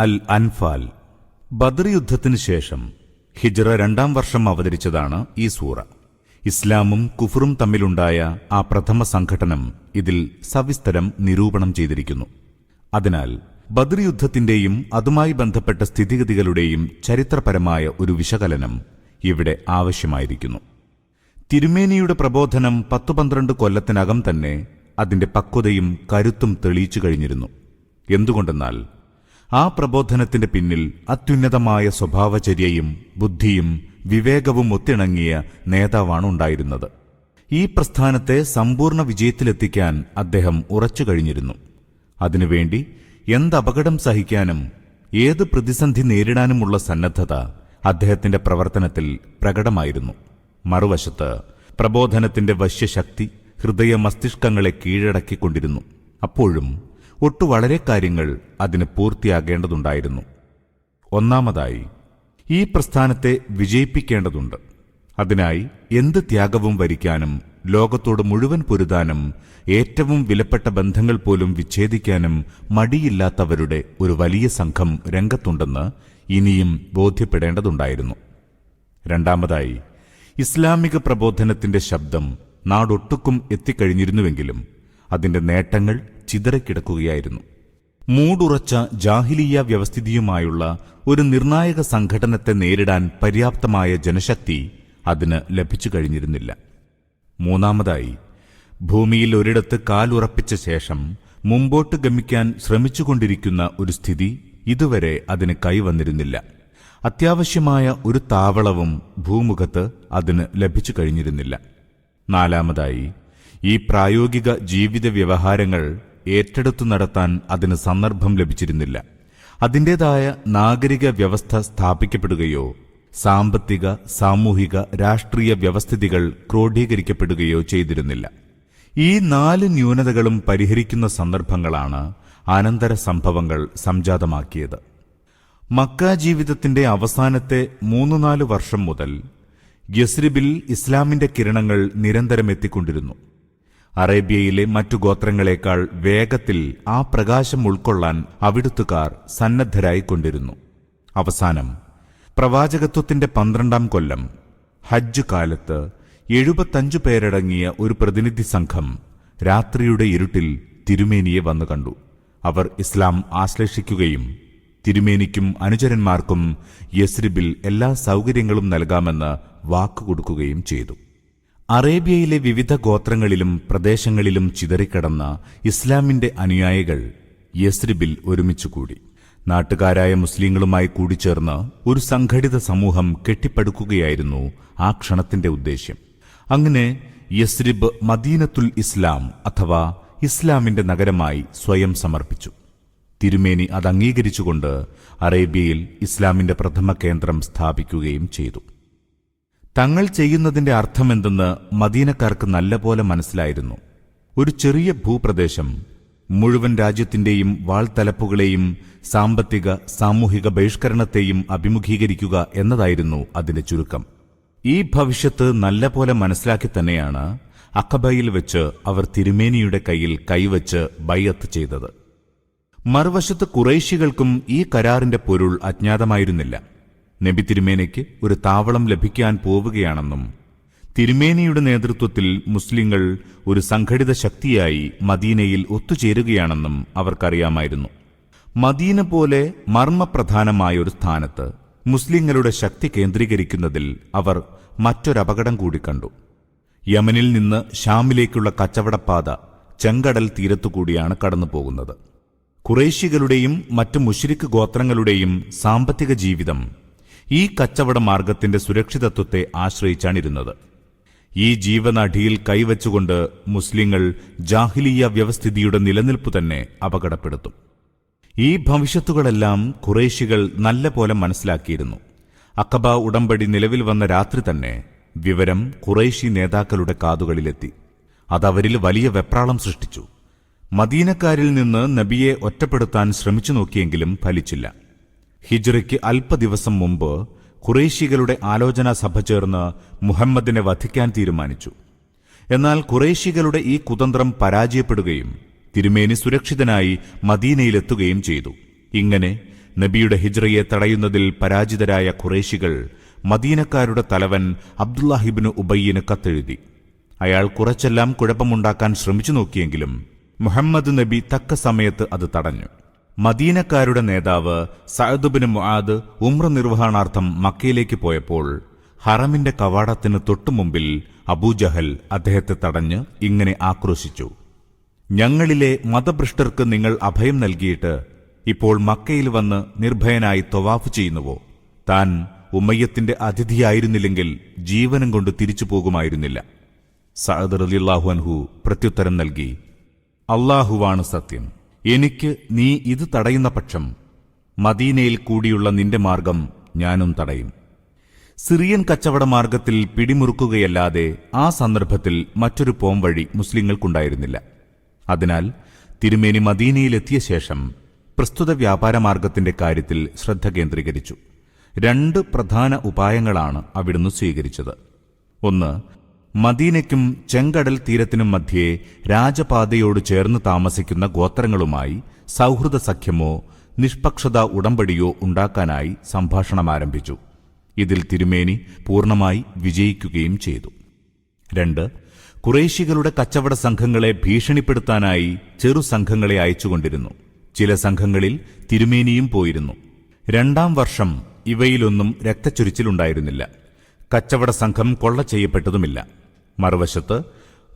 അൽ അൻഫാൽ ബദർ യുദ്ധത്തിന് ശേഷം ഹിജ്റ രണ്ടാം വർഷം അവതരിച്ചതാണ് ഈ സൂറ. ഇസ്ലാമും കുഫറും തമ്മിലുണ്ടായ ആ പ്രഥമ സംഘടനം ഇതിൽ സവിസ്തരം നിരൂപണം ചെയ്തിരിക്കുന്നു. അതിനാൽ ബദർ യുദ്ധത്തിന്റെയും അതുമായി ബന്ധപ്പെട്ട സ്ഥിതിഗതികളുടെയും ചരിത്രപരമായ ഒരു വിശകലനം ഇവിടെ ആവശ്യമായിരിക്കുന്നു. തിരുമേനിയുടെ പ്രബോധനം പത്തു പന്ത്രണ്ട് കൊല്ലത്തിനകം തന്നെ അതിന്റെ പക്വതയും കരുത്തും തെളിയിച്ചു കഴിഞ്ഞിരുന്നു. എന്തുകൊണ്ടെന്നാൽ ആ പ്രബോധനത്തിന്റെ പിന്നിൽ അത്യുന്നതമായ സ്വഭാവചര്യയും ബുദ്ധിയും വിവേകവും ഒത്തിണങ്ങിയ നേതാവാണ് ഉണ്ടായിരുന്നത്. ഈ പ്രസ്ഥാനത്തെ സമ്പൂർണ വിജയത്തിലെത്തിക്കാൻ അദ്ദേഹം ഉറച്ചു കഴിഞ്ഞിരുന്നു. അതിനുവേണ്ടി എന്തപകടം സഹിക്കാനും ഏത് പ്രതിസന്ധി നേരിടാനുമുള്ള സന്നദ്ധത അദ്ദേഹത്തിന്റെ പ്രവർത്തനത്തിൽ പ്രകടമായിരുന്നു. മറുവശത്ത് പ്രബോധനത്തിന്റെ വശ്യശക്തി ഹൃദയ മസ്തിഷ്കങ്ങളെ കീഴടക്കിക്കൊണ്ടിരുന്നു. അപ്പോഴും ഒട്ടു വളരെ കാര്യങ്ങൾ അതിന് പൂർത്തിയാകേണ്ടതുണ്ടായിരുന്നു. ഒന്നാമതായി ഈ പ്രസ്ഥാനത്തെ വിജയിപ്പിക്കേണ്ടതുണ്ട്. അതിനായി എന്ത് ത്യാഗവും വരിക്കാനും ലോകത്തോട് മുഴുവൻ പൊരുതാനും ഏറ്റവും വിലപ്പെട്ട ബന്ധങ്ങൾ പോലും വിച്ഛേദിക്കാനും മടിയില്ലാത്തവരുടെ ഒരു വലിയ സംഘം രംഗത്തുണ്ടെന്ന് ഇനിയും ബോധ്യപ്പെടേണ്ടതുണ്ടായിരുന്നു. രണ്ടാമതായി ഇസ്ലാമിക പ്രബോധനത്തിന്റെ ശബ്ദം നാടൊട്ടുക്കും എത്തിക്കഴിഞ്ഞിരുന്നുവെങ്കിലും അതിന്റെ നേട്ടങ്ങൾ ചിതറിക്കിടക്കുകയായിരുന്നു. മൂടുറച്ച ജാഹിലീയ വ്യവസ്ഥിതിയുമായുള്ള ഒരു നിർണായക സംഘടനത്തെ നേരിടാൻ പര്യാപ്തമായ ജനശക്തി അതിന് ലഭിച്ചു കഴിഞ്ഞിരുന്നില്ല. മൂന്നാമതായി ഭൂമിയിൽ ഒരിടത്ത് കാലുറപ്പിച്ച ശേഷം മുമ്പോട്ട് ഗമിക്കാൻ ശ്രമിച്ചുകൊണ്ടിരിക്കുന്ന ഒരു സ്ഥിതി ഇതുവരെ അതിന് കൈവന്നിരുന്നില്ല. അത്യാവശ്യമായ ഒരു താവളവും ഭൂമുഖത്ത് അതിന് ലഭിച്ചു കഴിഞ്ഞിരുന്നില്ല. നാലാമതായി ഈ പ്രായോഗിക ജീവിത വ്യവഹാരങ്ങൾ ഏറ്റെടുത്തു നടത്താൻ അതിന് സന്ദർഭം ലഭിച്ചിരുന്നില്ല. അതിന്റെതായ നാഗരിക വ്യവസ്ഥ സ്ഥാപിക്കപ്പെടുകയോ സാമ്പത്തിക സാമൂഹിക രാഷ്ട്രീയ വ്യവസ്ഥിതികൾ ക്രോഡീകരിക്കപ്പെടുകയോ ചെയ്തിരുന്നില്ല. ഈ നാല് ന്യൂനതകളും പരിഹരിക്കുന്ന സന്ദർഭങ്ങളാണ് അനന്തര സംഭവങ്ങൾ സംജാതമാക്കിയത്. മക്ക ജീവിതത്തിന്റെ അവസാനത്തെ മൂന്നു നാല് വർഷം മുതൽ യസ്രിബിൽ ഇസ്ലാമിന്റെ കിരണങ്ങൾ നിരന്തരം എത്തിക്കൊണ്ടിരുന്നു അറേബ്യയിലെ മറ്റു ഗോത്രങ്ങളെക്കാൾ വേഗത്തിൽ ആ പ്രകാശം ഉൾക്കൊള്ളാൻ അവിടുത്തുകാർ സന്നദ്ധരായിക്കൊണ്ടിരുന്നു. അവസാനം പ്രവാചകത്വത്തിന്റെ പന്ത്രണ്ടാം കൊല്ലം ഹജ്ജ് കാലത്ത് എഴുപത്തഞ്ചു പേരടങ്ങിയ ഒരു പ്രതിനിധി സംഘം രാത്രിയുടെ ഇരുട്ടിൽ തിരുമേനിയെ വന്നു കണ്ടു. അവർ ഇസ്ലാം ആശ്ലേഷിക്കുകയും തിരുമേനിക്കും അനുചരന്മാർക്കും യസ്രിബിൽ എല്ലാ സൗകര്യങ്ങളും നൽകാമെന്ന് വാക്കുകൊടുക്കുകയും ചെയ്തു. അറേബ്യയിലെ വിവിധ ഗോത്രങ്ങളിലും പ്രദേശങ്ങളിലും ചിതറിക്കിടന്ന ഇസ്ലാമിന്റെ അനുയായികൾ യസ്രിബിൽ ഒരുമിച്ചുകൂടി. നാട്ടുകാരായ മുസ്ലിങ്ങളുമായി കൂടിച്ചേർന്ന് ഒരു സംഘടിത സമൂഹം കെട്ടിപ്പടുക്കുകയായിരുന്നു ആ ക്ഷണത്തിന്റെ ഉദ്ദേശ്യം. അങ്ങനെ യസ്രിബ് മദീനത്തുൽ ഇസ്ലാം അഥവാ ഇസ്ലാമിന്റെ നഗരമായി സ്വയം സമർപ്പിച്ചു. തിരുമേനി അത് അംഗീകരിച്ചുകൊണ്ട് അറേബ്യയിൽ ഇസ്ലാമിന്റെ പ്രഥമ കേന്ദ്രം സ്ഥാപിക്കുകയും ചെയ്തു. തങ്ങൾ ചെയ്യുന്നതിന്റെ അർത്ഥമെന്തെന്ന് മദീനക്കാർക്ക് നല്ലപോലെ മനസ്സിലായിരുന്നു. ഒരു ചെറിയ ഭൂപ്രദേശം മുഴുവൻ രാജ്യത്തിന്റെയും വാൾത്തലപ്പുകളെയും സാമ്പത്തിക സാമൂഹിക ബഹിഷ്കരണത്തെയും അഭിമുഖീകരിക്കുക എന്നതായിരുന്നു അതിന്റെ ചുരുക്കം. ഈ ഭവിഷ്യത്ത് നല്ലപോലെ മനസ്സിലാക്കി തന്നെയാണ് അഖബയിൽ വെച്ച് അവർ തിരുമേനിയുടെ കയ്യിൽ കൈവച്ച് ബയ്യത്ത് ചെയ്തത്. മറുവശത്ത് കുറേശികൾക്കും ഈ കരാറിന്റെ പൊരുൾ അജ്ഞാതമായിരുന്നില്ല. നബി തിരുമേനയ്ക്ക് ഒരു താവളം ലഭിക്കാൻ പോവുകയാണെന്നും തിരുമേനിയുടെ നേതൃത്വത്തിൽ മുസ്ലിങ്ങൾ ഒരു സംഘടിത ശക്തിയായി മദീനയിൽ ഒത്തുചേരുകയാണെന്നും അവർക്കറിയാമായിരുന്നു. മദീന പോലെ മർമ്മപ്രധാനമായ ഒരു സ്ഥാനത്ത് മുസ്ലിങ്ങളുടെ ശക്തി കേന്ദ്രീകരിക്കുന്നതിൽ അവർ മറ്റൊരപകടം കൂടി കണ്ടു. യമനിൽ നിന്ന് ഷാമിലേക്കുള്ള കച്ചവടപ്പാത ചെങ്കടൽ തീരത്തുകൂടിയാണ് കടന്നുപോകുന്നത്. കുറേശികളുടെയും മറ്റു മുഷിരിക്ക് ഗോത്രങ്ങളുടെയും സാമ്പത്തിക ജീവിതം ഈ കച്ചവട മാർഗത്തിന്റെ സുരക്ഷിതത്വത്തെ ആശ്രയിച്ചാണിരുന്നത്. ഈ ജീവനാഠിയിൽ കൈവച്ചുകൊണ്ട് മുസ്ലിങ്ങൾ ജാഹിലീയ വ്യവസ്ഥിതിയുടെ നിലനിൽപ്പ് തന്നെ അപകടപ്പെടുത്തും. ഈ ഭവിഷ്യത്തുകളെല്ലാം കുറേശികൾ നല്ല പോലെ മനസ്സിലാക്കിയിരുന്നു. അക്കബ ഉടമ്പടി നിലവിൽ വന്ന രാത്രി തന്നെ വിവരം കുറേശി നേതാക്കളുടെ കാതുകളിലെത്തി. അതവരിൽ വലിയ വെപ്രാളം സൃഷ്ടിച്ചു. മദീനക്കാരിൽ നിന്ന് നബിയെ ഒറ്റപ്പെടുത്താൻ ശ്രമിച്ചു നോക്കിയെങ്കിലും ഫലിച്ചില്ല. ഹിജ്റയ്ക്ക് അല്പദിവസം മുമ്പ് ഖുറേശികളുടെ ആലോചനാ സഭ ചേർന്ന് മുഹമ്മദിനെ വധിക്കാൻ തീരുമാനിച്ചു. എന്നാൽ ഖുറേശികളുടെ ഈ കുതന്ത്രം പരാജയപ്പെടുകയും തിരുമേനി സുരക്ഷിതനായി മദീനയിലെത്തുകയും ചെയ്തു. ഇങ്ങനെ നബിയുടെ ഹിജ്റയെ തടയുന്നതിൽ പരാജിതരായ ഖുറേശികൾ മദീനക്കാരുടെ തലവൻ അബ്ദുല്ലാഹിബിന് ഉബയ്യന് കത്തെഴുതി. അയാൾ കുറച്ചെല്ലാം കുഴപ്പമുണ്ടാക്കാൻ ശ്രമിച്ചു നോക്കിയെങ്കിലും മുഹമ്മദ് നബി തക്ക സമയത്ത് അത് തടഞ്ഞു. മദീനക്കാരുടെ നേതാവ് സഅദുബിന് മുആദ് ഉമ്ര നിർവഹണാർത്ഥം മക്കയിലേക്ക് പോയപ്പോൾ ഹറമിന്റെ കവാടത്തിന് തൊട്ടുമുമ്പിൽ അബൂജഹൽ അദ്ദേഹത്തെ തടഞ്ഞ് ഇങ്ങനെ ആക്രോശിച്ചു. ഞങ്ങളിലെ മതഭ്രഷ്ടർക്ക് നിങ്ങൾ അഭയം നൽകിയിട്ട് ഇപ്പോൾ മക്കയിൽ വന്ന് നിർഭയനായി തൊവാഫ് ചെയ്യുന്നുവോ? താൻ ഉമ്മയ്യത്തിന്റെ അതിഥിയായിരുന്നില്ലെങ്കിൽ ജീവനം കൊണ്ട് തിരിച്ചു പോകുമായിരുന്നില്ല. സഅദ് റളിയല്ലാഹു അൻഹു പ്രത്യുത്തരം നൽകി. അള്ളാഹുവാണ് സത്യം. എനിക്ക് നീ ഇത് തടയുന്ന പക്ഷം മദീനയിൽ കൂടിയുള്ള നിന്റെ മാർഗം ഞാനും തടയും. സിറിയൻ കച്ചവട മാർഗത്തിൽ പിടിമുറുക്കുകയല്ലാതെ ആ സന്ദർഭത്തിൽ മറ്റൊരു പോംവഴി മുസ്ലിങ്ങൾക്കുണ്ടായിരുന്നില്ല. അതിനാൽ തിരുമേനി മദീനയിലെത്തിയ ശേഷം പ്രസ്തുത വ്യാപാര മാർഗത്തിന്റെ കാര്യത്തിൽ ശ്രദ്ധ കേന്ദ്രീകരിച്ചു. രണ്ട് പ്രധാന ഉപായങ്ങളാണ് അവിടുന്ന് സ്വീകരിച്ചത്. ഒന്ന് മദീനയ്ക്കും ചെങ്കടൽ തീരത്തിനും മധ്യേ രാജപാതയോട് ചേർന്ന് താമസിക്കുന്ന ഗോത്രങ്ങളുമായി സൗഹൃദ സഖ്യമോ നിഷ്പക്ഷത ഉടമ്പടിയോ ഉണ്ടാക്കാനായി സംഭാഷണം ആരംഭിച്ചു. ഇതിൽ തിരുമേനി പൂർണമായി വിജയിക്കുകയും ചെയ്തു. രണ്ട് കുറേശികളുടെ കച്ചവട സംഘങ്ങളെ ഭീഷണിപ്പെടുത്താനായി ചെറു സംഘങ്ങളെ അയച്ചുകൊണ്ടിരുന്നു. ചില സംഘങ്ങളിൽ തിരുമേനിയും പോയിരുന്നു. രണ്ടാം വർഷം ഇവയിലൊന്നും രക്തച്ചൊരിച്ചിലുണ്ടായിരുന്നില്ല. കച്ചവട സംഘം കൊള്ള ചെയ്യപ്പെട്ടതുമില്ല. മറുവശത്ത്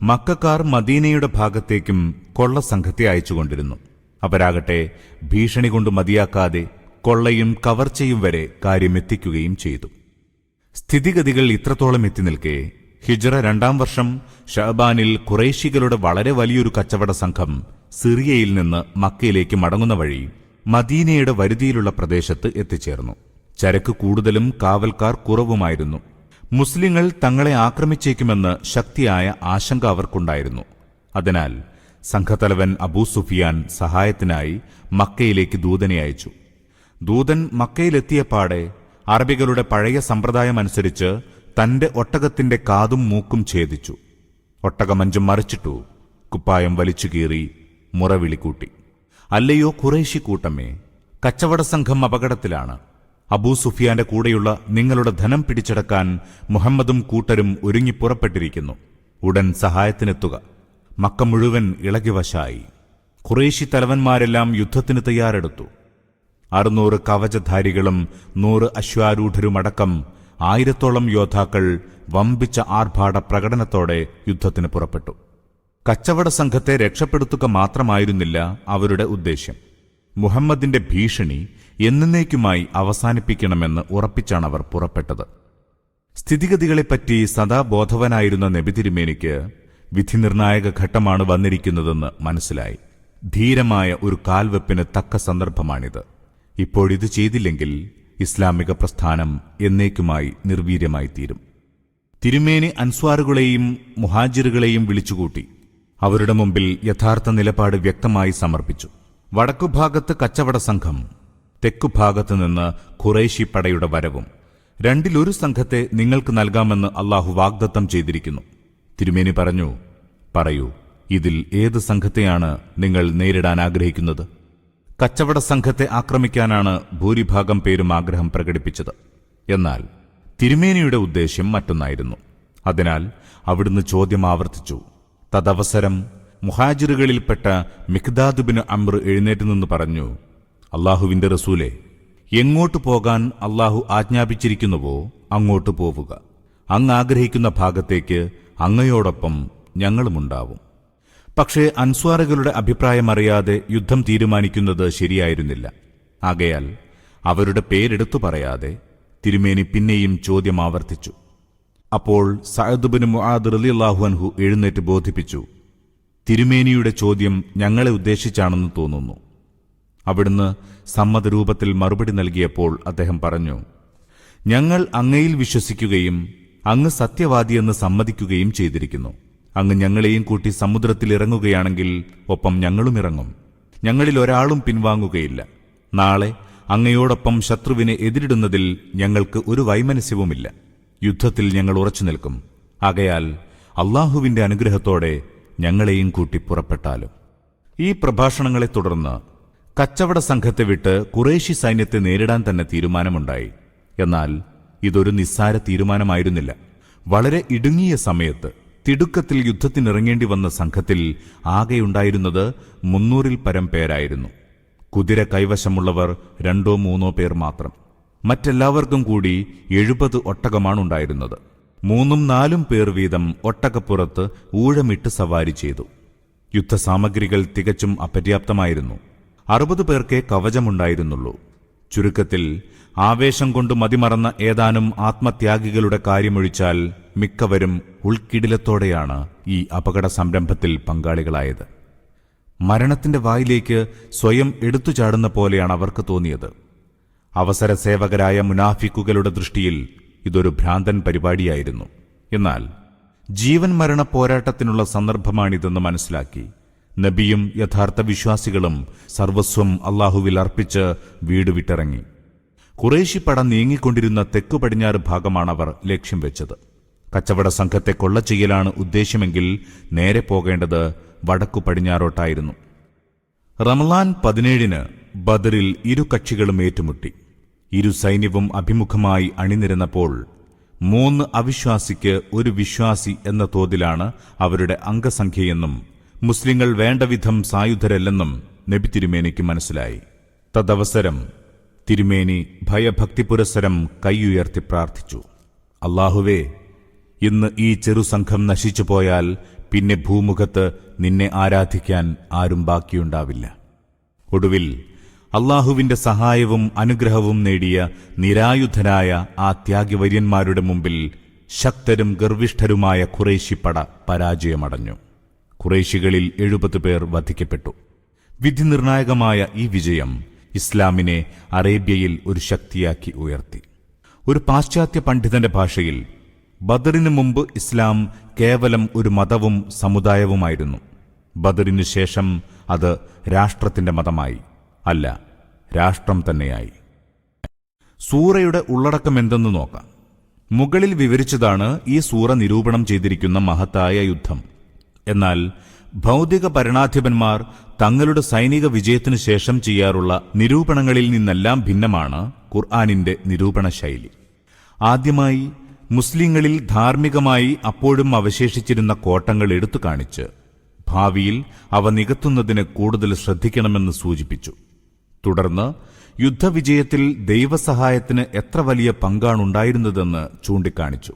മക്കാർ മദീനയുടെ ഭാഗത്തേക്കും കൊള്ള സംഘത്തെ അയച്ചുകൊണ്ടിരുന്നു. അവരാകട്ടെ ഭീഷണി കൊണ്ട് മതിയാക്കാതെ കൊള്ളയും കവർച്ചയും വരെ കാര്യമെത്തിക്കുകയും ചെയ്തു. സ്ഥിതിഗതികൾ ഇത്രത്തോളം എത്തി നിൽക്കെ ഹിജ്റ രണ്ടാം വർഷം ഷഹബാനിൽ കുറേശികളുടെ വളരെ വലിയൊരു കച്ചവട സംഘം സിറിയയിൽ നിന്ന് മക്കയിലേക്ക് മടങ്ങുന്ന വഴി മദീനയുടെ വരുതിയിലുള്ള പ്രദേശത്ത് എത്തിച്ചേർന്നു. ചരക്ക് കൂടുതലും കാവൽക്കാർ കുറവുമായിരുന്നു. മുസ്ലിങ്ങൾ തങ്ങളെ ആക്രമിച്ചേക്കുമെന്ന് ശക്തിയായ ആശങ്ക അവർക്കുണ്ടായിരുന്നു. അതിനാൽ സംഘത്തലവൻ അബൂ സുഫിയാൻ സഹായത്തിനായി മക്കയിലേക്ക് ദൂതനെ അയച്ചു. ദൂതൻ മക്കയിലെത്തിയപ്പാടെ അറബികളുടെ പഴയ സമ്പ്രദായമനുസരിച്ച് തന്റെ ഒട്ടകത്തിന്റെ കാതും മൂക്കും ഛേദിച്ചു. ഒട്ടകമഞ്ചും മറിച്ചിട്ടു. കുപ്പായം വലിച്ചു കീറി അല്ലയോ കുറേശി കൂട്ടമേ കച്ചവട സംഘം അപകടത്തിലാണ്. അബൂ സുഫിയാന്റെ കൂടെയുള്ള നിങ്ങളുടെ ധനം പിടിച്ചടക്കാൻ മുഹമ്മദും കൂട്ടരും ഒരുങ്ങി പുറപ്പെട്ടിരിക്കുന്നു. ഉടൻ സഹായത്തിനെത്തുക. മക്ക മുഴുവൻ ഇളകിവശായി. ഖുറേശി തലവന്മാരെല്ലാം യുദ്ധത്തിന് തയ്യാറെടുത്തു. അറുന്നൂറ് കവചധാരികളും നൂറ് അശ്വാരൂഢരുമടക്കം ആയിരത്തോളം യോദ്ധാക്കൾ വമ്പിച്ച ആർഭാട പ്രകടനത്തോടെ യുദ്ധത്തിന് പുറപ്പെട്ടു. കച്ചവട സംഘത്തെ രക്ഷപ്പെടുത്തുക മാത്രമായിരുന്നില്ല അവരുടെ ഉദ്ദേശ്യം. മുഹമ്മദിന്റെ ഭീഷണി എന്നേക്കുമായി അവസാനിപ്പിക്കണമെന്ന് ഉറപ്പിച്ചാണ് അവർ പുറപ്പെട്ടത്. സ്ഥിതിഗതികളെപ്പറ്റി സദാ ബോധവനായിരുന്ന നബിതിരുമേനിക്ക് വിധിനിർണായക ഘട്ടമാണ് വന്നിരിക്കുന്നതെന്ന് മനസ്സിലായി. ധീരമായ ഒരു കാൽവെപ്പിന് തക്ക സന്ദർഭമാണിത്. ഇപ്പോഴിത് ചെയ്തില്ലെങ്കിൽ ഇസ്ലാമിക പ്രസ്ഥാനം എന്നേക്കുമായി നിർവീര്യമായി തീരും തിരുമേനി അൻസ്വാറുകളെയും മുഹാജിറുകളെയും വിളിച്ചുകൂട്ടി. അവരുടെ മുമ്പിൽ യഥാർത്ഥ നിലപാട് വ്യക്തമായി സമർപ്പിച്ചു. വടക്കുഭാഗത്ത് കച്ചവട സംഘം തെക്കുഭാഗത്ത് നിന്ന് ഖുറൈഷി പടയുടെ വരവും. രണ്ടിലൊരു സംഘത്തെ നിങ്ങൾക്ക് നൽകാമെന്ന് അള്ളാഹു വാഗ്ദത്തം ചെയ്തിരിക്കുന്നു. തിരുമേനി പറഞ്ഞു പറയൂ ഇതിൽ ഏത് സംഘത്തെയാണ് നിങ്ങൾ നേരിടാൻ ആഗ്രഹിക്കുന്നത്? കച്ചവട സംഘത്തെ ആക്രമിക്കാനാണ് ഭൂരിഭാഗം പേരും ആഗ്രഹം പ്രകടിപ്പിച്ചത്. എന്നാൽ തിരുമേനിയുടെ ഉദ്ദേശ്യം മറ്റൊന്നായിരുന്നു. അതിനാൽ അവിടുന്ന് ചോദ്യം ആവർത്തിച്ചു. തദവസരം മുഹാജിറുകളിൽപ്പെട്ട മിഖ്ദാദുബിന് അമ്ര എഴുന്നേറ്റ് നിന്ന് പറഞ്ഞു അള്ളാഹുവിന്റെ റസൂലെ എങ്ങോട്ട് പോകാൻ അള്ളാഹു ആജ്ഞാപിച്ചിരിക്കുന്നുവോ അങ്ങോട്ട് പോവുക. അങ്ങ് ആഗ്രഹിക്കുന്ന ഭാഗത്തേക്ക് അങ്ങയോടൊപ്പം ഞങ്ങളുമുണ്ടാവും. പക്ഷേ അൻസ്വാറുകളുടെ അഭിപ്രായമറിയാതെ യുദ്ധം തീരുമാനിക്കുന്നത് ശരിയായിരുന്നില്ല. ആകയാൽ അവരുടെ പേരെടുത്തു പറയാതെ തിരുമേനി പിന്നെയും ചോദ്യം ആവർത്തിച്ചു. അപ്പോൾ സഹദുബിന് മുആദ് റളിയല്ലാഹു അൻഹു എഴുന്നേറ്റ് ബോധിപ്പിച്ചു തിരുമേനിയുടെ ചോദ്യം ഞങ്ങളെ ഉദ്ദേശിച്ചാണെന്ന് തോന്നുന്നു. അവിടുന്ന് സമ്മതരൂപത്തിൽ മറുപടി നൽകിയപ്പോൾ അദ്ദേഹം പറഞ്ഞു ഞങ്ങൾ അങ്ങയിൽ വിശ്വസിക്കുകയും അങ്ങ് സത്യവാദിയെന്ന് സമ്മതിക്കുകയും ചെയ്തിരിക്കുന്നു. അങ്ങ് ഞങ്ങളെയും കൂട്ടി സമുദ്രത്തിൽ ഇറങ്ങുകയാണെങ്കിൽ ഒപ്പം ഞങ്ങളും ഇറങ്ങും. ഞങ്ങളിൽ ഒരാളും പിൻവാങ്ങുകയില്ല. നാളെ അങ്ങയോടൊപ്പം ശത്രുവിനെ എതിരിടുന്നതിൽ ഞങ്ങൾക്ക് ഒരു വൈമനസ്യവുമില്ല. യുദ്ധത്തിൽ ഞങ്ങൾ ഉറച്ചു നിൽക്കും. ആകയാൽ അള്ളാഹുവിന്റെ അനുഗ്രഹത്തോടെ ഞങ്ങളെയും കൂട്ടി പുറപ്പെട്ടാലും. ഈ പ്രഭാഷണങ്ങളെ തുടർന്ന് കച്ചവട സംഘത്തെ വിട്ട് കുറേശി സൈന്യത്തെ നേരിടാൻ തന്നെ തീരുമാനമുണ്ടായി. എന്നാൽ ഇതൊരു നിസ്സാര തീരുമാനമായിരുന്നില്ല. വളരെ ഇടുങ്ങിയ സമയത്ത് തിടുക്കത്തിൽ യുദ്ധത്തിനിറങ്ങേണ്ടി വന്ന സംഘത്തിൽ ആകെയുണ്ടായിരുന്നത് മുന്നൂറിൽ പരം പേരായിരുന്നു. കുതിര കൈവശമുള്ളവർ രണ്ടോ മൂന്നോ പേർ മാത്രം. മറ്റെല്ലാവർക്കും കൂടി എഴുപത് ഒട്ടകമാണുണ്ടായിരുന്നത്. മൂന്നും നാലും പേർ വീതം ഒട്ടകപ്പുറത്ത് ഊഴമിട്ട് സവാരി ചെയ്തു. യുദ്ധസാമഗ്രികൾ തികച്ചും അപര്യാപ്തമായിരുന്നു. അറുപത് പേർക്കേ കവചമുണ്ടായിരുന്നുള്ളൂ. ചുരുക്കത്തിൽ ആവേശം കൊണ്ട് മതിമറന്ന ഏതാനും ആത്മത്യാഗികളുടെ കാര്യമൊഴിച്ചാൽ മിക്കവരും ഉൾക്കിടിലത്തോടെയാണ് ഈ അപകട സംരംഭത്തിൽ പങ്കാളികളായത്. മരണത്തിന്റെ വായിലേക്ക് സ്വയം എടുത്തു ചാടുന്ന പോലെയാണ് അവർക്ക് തോന്നിയത്. അവസര സേവകരായ മുനാഫിക്കുകളുടെ ദൃഷ്ടിയിൽ ഇതൊരു ഭ്രാന്തൻ പരിപാടിയായിരുന്നു. എന്നാൽ ജീവൻ മരണ പോരാട്ടത്തിനുള്ള സന്ദർഭമാണിതെന്ന് മനസ്സിലാക്കി നബിയും യഥാർത്ഥ വിശ്വാസികളും സർവസ്വം അള്ളാഹുവിൽ അർപ്പിച്ച് വീട് വിട്ടിറങ്ങി. കുറേശി പട നീങ്ങിക്കൊണ്ടിരുന്ന തെക്കു പടിഞ്ഞാറ് ഭാഗമാണ് അവർ ലക്ഷ്യം വെച്ചത്. കച്ചവട സംഘത്തെ കൊള്ള ചെയ്യലാണ് ഉദ്ദേശ്യമെങ്കിൽ നേരെ പോകേണ്ടത് വടക്കു പടിഞ്ഞാറോട്ടായിരുന്നു. റമലാൻ പതിനേഴിന് ബദറിൽ ഇരു കക്ഷികളും ഏറ്റുമുട്ടി. ഇരു സൈന്യവും അഭിമുഖമായി അണിനിരന്നപ്പോൾ മൂന്ന് അവിശ്വാസിക്ക് ഒരു വിശ്വാസി എന്ന തോതിലാണ് അവരുടെ അംഗസംഖ്യയെന്നും മുസ്ലിങ്ങൾ വേണ്ടവിധം സായുധരല്ലെന്നും നബി തിരുമേനിക്ക് മനസ്സിലായി. തദവസരം തിരുമേനി ഭയഭക്തി പുരസരം കൈയുയർത്തി പ്രാർത്ഥിച്ചു. അള്ളാഹുവേ ഇന്ന് ഈ ചെറുസംഘം നശിച്ചു പോയാൽ പിന്നെ ഭൂമുഖത്ത് നിന്നെ ആരാധിക്കാൻ ആരും ബാക്കിയുണ്ടാവില്ല. ഒടുവിൽ അള്ളാഹുവിന്റെ സഹായവും അനുഗ്രഹവും നേടിയ നിരായുധരായ ആ ത്യാഗവര്യന്മാരുടെ മുമ്പിൽ ശക്തരും ഗർവിഷ്ഠരുമായ ഖുറേശിപ്പട പരാജയമടഞ്ഞു. ഖുറേശികളിൽ എഴുപത് പേർ വധിക്കപ്പെട്ടു. വിധി വിധിനിർണായകമായ ഈ വിജയം ഇസ്ലാമിനെ അറേബ്യയിൽ ഒരു ശക്തിയാക്കി ഉയർത്തി. ഒരു പാശ്ചാത്യ പണ്ഡിതന്റെ ഭാഷയിൽ ബദറിനു മുമ്പ് ഇസ്ലാം കേവലം ഒരു മതവും സമുദായവുമായിരുന്നു. ബദറിനു ശേഷം അത് രാഷ്ട്രത്തിന്റെ മതമായി അല്ല രാഷ്ട്രം തന്നെയായി. സൂറയുടെ ഉള്ളടക്കം എന്തെന്ന് നോക്കാം. മുകളിൽ വിവരിച്ചതാണ് ഈ സൂറ നിരൂപണം ചെയ്തിരിക്കുന്ന മഹത്തായ യുദ്ധം. എന്നാൽ ഭൗതിക ഭരണാധിപന്മാർ തങ്ങളുടെ സൈനിക വിജയത്തിനു ശേഷം ചെയ്യാറുള്ള നിരൂപണങ്ങളിൽ നിന്നെല്ലാം ഭിന്നമാണ് ഖുർആാനിന്റെ നിരൂപണ ശൈലി. ആദ്യമായി മുസ്ലിങ്ങളിൽ ധാർമ്മികമായി അപ്പോഴും അവശേഷിച്ചിരുന്ന കോട്ടങ്ങൾ എടുത്തു കാണിച്ച് ഭാവിയിൽ അവ നികത്തുന്നതിന് കൂടുതൽ ശ്രദ്ധിക്കണമെന്ന് സൂചിപ്പിച്ചു. തുടർന്ന് യുദ്ധവിജയത്തിൽ ദൈവസഹായത്തിന് എത്ര വലിയ പങ്കാണുണ്ടായിരുന്നതെന്ന് ചൂണ്ടിക്കാണിച്ചു.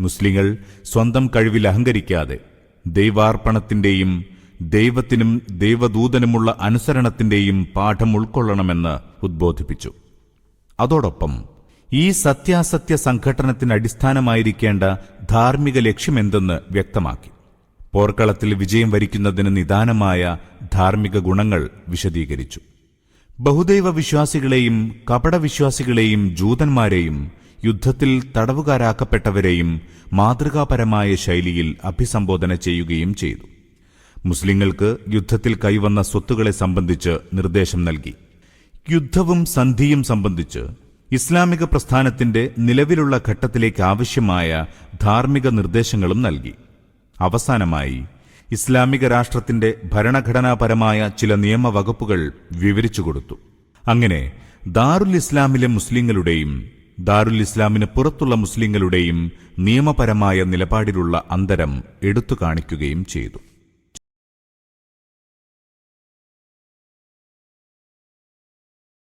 മുസ്ലിങ്ങൾ സ്വന്തം കഴിവിൽ അഹങ്കരിക്കാതെ ദൈവാർപ്പണത്തിന്റെയും ദൈവത്തിനും ദൈവദൂതനുമുള്ള അനുസരണത്തിന്റെയും പാഠം ഉൾക്കൊള്ളണമെന്ന് ഉദ്ബോധിപ്പിച്ചു. അതോടൊപ്പം ഈ സത്യാസത്യ സംഘടനത്തിന് അടിസ്ഥാനമായിരിക്കേണ്ട ധാർമ്മിക ലക്ഷ്യമെന്തെന്ന് വ്യക്തമാക്കി. പോർക്കളത്തിൽ വിജയം വരിക്കുന്നതിന് നിദാനമായ ധാർമ്മിക ഗുണങ്ങൾ വിശദീകരിച്ചു. ബഹുദൈവ വിശ്വാസികളെയും കപടവിശ്വാസികളെയും ജൂതന്മാരെയും യുദ്ധത്തിൽ തടവുകാരാക്കപ്പെട്ടവരെയും മാതൃകാപരമായ ശൈലിയിൽ അഭിസംബോധന ചെയ്യുകയും ചെയ്തു. മുസ്ലിങ്ങൾക്ക് യുദ്ധത്തിൽ കൈവന്ന സ്വത്തുകളെ സംബന്ധിച്ച് നിർദ്ദേശം നൽകി. യുദ്ധവും സന്ധിയും സംബന്ധിച്ച് ഇസ്ലാമിക പ്രസ്ഥാനത്തിന്റെ നിലവിലുള്ള ഘട്ടത്തിലേക്ക് ആവശ്യമായ ധാർമ്മിക നിർദ്ദേശങ്ങളും നൽകി. അവസാനമായി ഇസ്ലാമിക രാഷ്ട്രത്തിന്റെ ഭരണഘടനാപരമായ ചില നിയമവകുപ്പുകൾ വിവരിച്ചു കൊടുത്തു. അങ്ങനെ ദാറുൽ ഇസ്ലാമിലെ മുസ്ലിങ്ങളുടെയും ദാറുൽ ഇസ്ലാമിന് പുറത്തുള്ള മുസ്ലിങ്ങളുടെയും നിയമപരമായ നിലപാടിലുള്ള അന്തരം എടുത്തു കാണിക്കുകയും ചെയ്തു.